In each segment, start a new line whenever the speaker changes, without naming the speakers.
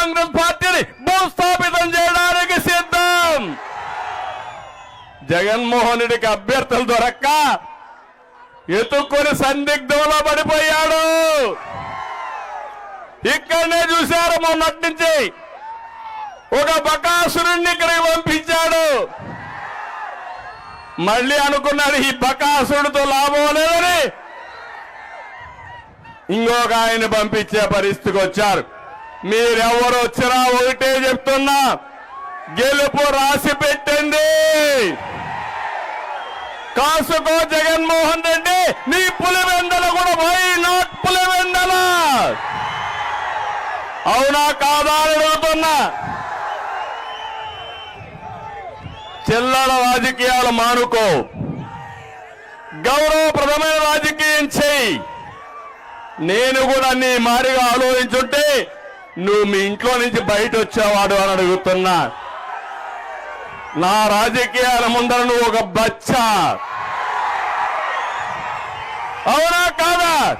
కాంగ్రెస్ పార్టీని భూస్థాపితం చేయడానికి సిద్ధం. జగన్మోహన్ రెడ్డికి అభ్యర్థులు దొరక్క ఎత్తుక్కొని సందిగ్ధంలో పడిపోయాడు. ఇక్కడనే చూశారు మొన్నటి నుంచి. ఒక బకాసురుణ్ణి ఇక్కడికి పంపించాడు. మళ్ళీ అనుకున్నాడు ఈ బకాసురుడితో లాభం లేదని. ఇంకొక ఆయన పంపించే పరిస్థితికి వచ్చారు. మీరెవరు వచ్చినా ఒకటే చెప్తున్నా. గెలుపు రాసి పెట్టండి. కాసుకో జగన్మోహన్ రెడ్డి నీ పులివెందల కూడా వై నాట్ పులివెందల. అవునా కాదా అని అడుగుతున్నా. చిల్లర రాజకీయాలు మానుకో. గౌరవప్రదమైన రాజకీయం చేయి నేను కూడా నీ మారిగా ఆలోచించుంటే నువ్వు మీ ఇంట్లో నుంచి బయట వచ్చేవాడు అని అడుగుతున్నా. నా రాజకీయాల ముందర నువ్వు ఒక బచ్చా. అవునా కాదా?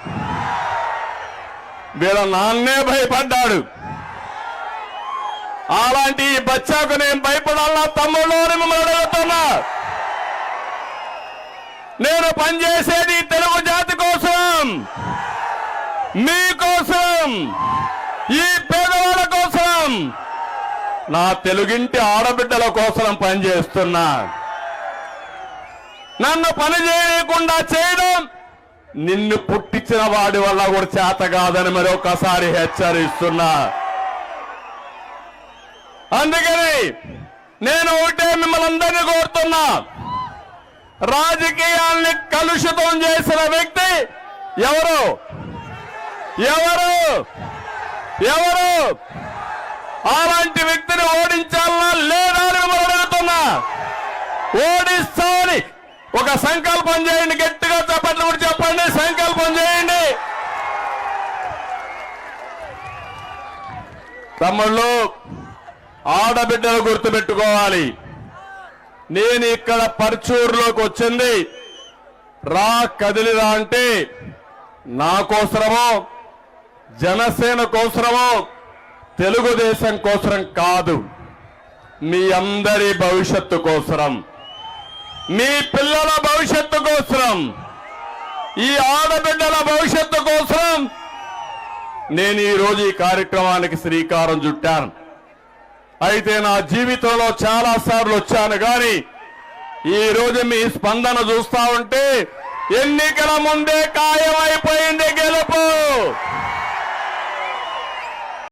వీళ్ళ నాన్నే భయపడ్డాడు. అలాంటి ఈ బచ్చాకు నేను భయపడాలా తమ్ముళ్ళు అని మిమ్మల్ని అడుగుతున్నా. నేను పనిచేసేది తెలుగు జాతి కోసం. మీకోసం ఈ పేదవాళ్ళ కోసం నా తెలుగింటి ఆడబిడ్డల కోసం పనిచేస్తున్నా. నన్ను పని చేయకుండా చేయడం నిన్ను పుట్టించిన వాడి వల్ల కూడా చేత కాదని మరొకసారి హెచ్చరిస్తున్నా. అందుకని నేను ఒకటే మిమ్మల్ని అందరినీ కోరుతున్నా. రాజకీయాల్ని కలుషితం చేసిన వ్యక్తి ఎవరు? ఎవరు? ఎవరు? అలాంటి వ్యక్తిని ఓడించాలన్నా లేదా అని మిమ్మల్ని అడుగుతున్నా ఓడిస్తామని ఒక సంకల్పం చేయండి గట్టిగా చెప్పట్లు కూడా చెప్పండి సంకల్పం చేయండి. తమ్ముళ్ళు ఆడబిడ్డలు గుర్తుపెట్టుకోవాలి. నేను ఇక్కడ పర్చూరులోకి వచ్చింది. రా కదిలిరా అంటే నా కోసరమో జనసేన కోసరమో తెలుగుదేశం కోసరం కాదు. మీ అందరి భవిష్యత్తు కోసరం. మీ పిల్లల భవిష్యత్తు కోసరం. ఈ ఆడబిడ్డల భవిష్యత్తు కోసం నేను ఈరోజు ఈ కార్యక్రమానికి శ్రీకారం చుట్టాను. అయితే నా జీవితంలో చాలా సార్లు వచ్చాను కానీ ఈ రోజు మీ స్పందన చూస్తా ఉంటే ఎన్నికల ముందే ఖాయమైపోయింది గెలుపు!